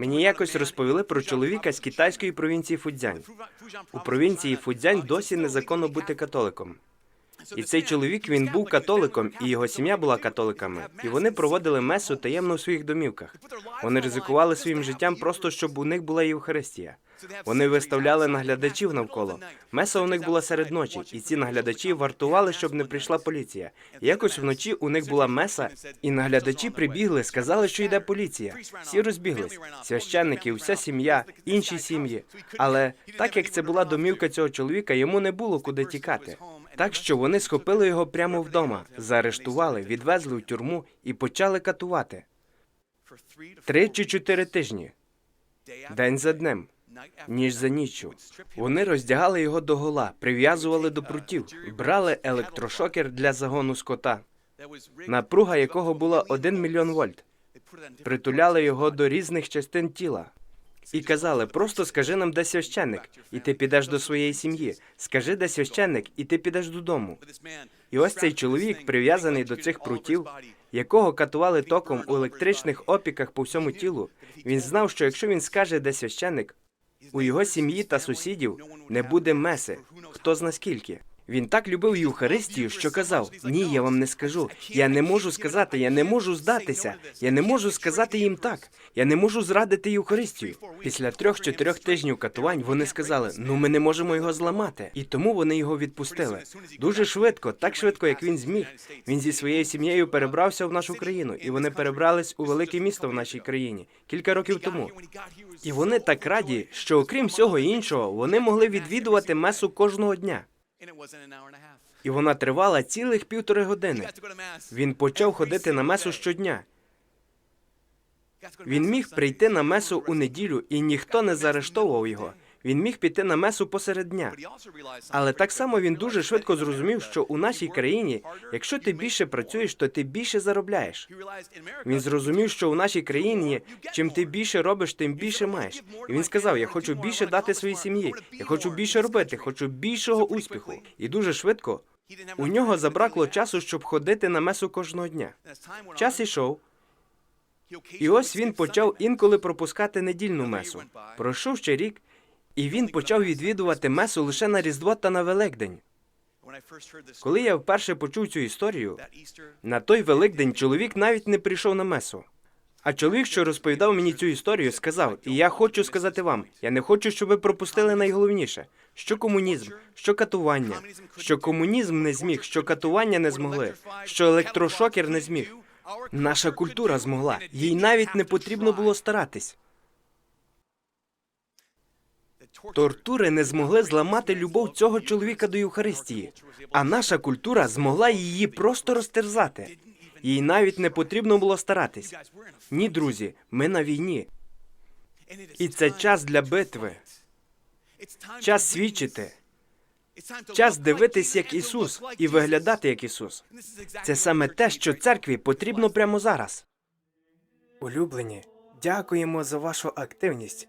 Мені якось розповіли про чоловіка з китайської провінції Фудзянь. У провінції Фудзянь досі незаконно бути католиком. І цей чоловік він був католиком, і його сім'я була католиками. І вони проводили месу таємно у своїх домівках. Вони ризикували своїм життям просто щоб у них була Євхаристія. Вони виставляли наглядачів навколо. Меса у них була серед ночі, і ці наглядачі вартували, щоб не прийшла поліція. Якось вночі у них була меса, і наглядачі прибігли, сказали, що йде поліція. Всі розбіглись. Священники, вся сім'я, інші сім'ї. Але так як це була домівка цього чоловіка, йому не було куди тікати. Так що вони схопили його прямо вдома, заарештували, відвезли у тюрму і почали катувати. Три чи чотири тижні, день за днем, ніж за ніччю. Вони роздягали його до гола, прив'язували до прутів, брали електрошокер для загону скота, напруга якого була 1 мільйон вольт. Притуляли його до різних частин тіла. І казали, просто скажи нам, де священник, і ти підеш до своєї сім'ї. Скажи, де священник, і ти підеш додому. І ось цей чоловік, прив'язаний до цих прутів, якого катували током у електричних опіках по всьому тілу, він знав, що якщо він скаже, де священник, у його сім'ї та сусідів не буде меси, хто зна скільки. Він так любив Євхаристію, що казав: Ні, я вам не скажу. Я не можу сказати, я не можу здатися. Я не можу сказати їм так. Я не можу зрадити Євхаристію. Після трьох-чотирьох тижнів катувань вони сказали: ну ми не можемо його зламати. І тому вони його відпустили. Дуже швидко, так швидко, як він зміг. Він зі своєю сім'єю перебрався в нашу країну, і вони перебрались у велике місто в нашій країні кілька років тому. І вони так раді, що окрім всього іншого, вони могли відвідувати месу кожного дня. І вона тривала цілих півтори години. Він почав ходити на месу щодня. Він міг прийти на месу у неділю, і ніхто не заарештовував його. Він міг піти на месу посеред дня. Але так само він дуже швидко зрозумів, що у нашій країні, якщо ти більше працюєш, то ти більше заробляєш. Він зрозумів, що у нашій країні чим ти більше робиш, тим більше маєш. І він сказав: Я хочу більше дати своїй сім'ї, я хочу більше робити, хочу більшого успіху. І дуже швидко у нього забракло часу, щоб ходити на месу кожного дня. Час ішов. І ось він почав інколи пропускати недільну месу. Пройшов ще рік, і він почав відвідувати месу лише на Різдво та на Великдень. Коли я вперше почув цю історію, на той Великдень чоловік навіть не прийшов на месу. А чоловік, що розповідав мені цю історію, сказав: І я хочу сказати вам, я не хочу, щоб ви пропустили найголовніше, що комунізм, що катування, що комунізм не зміг, що катування не змогли, що електрошокер не зміг. Наша культура змогла, їй навіть не потрібно було старатись. Тортури не змогли зламати любов цього чоловіка до Євхаристії, а наша культура змогла її просто розтерзати. Їй навіть не потрібно було старатись. Ні, друзі, ми на війні. І це час для битви, час свідчити, час дивитись як Ісус і виглядати як Ісус. Це саме те, що церкві потрібно прямо зараз. Улюблені, дякуємо за вашу активність.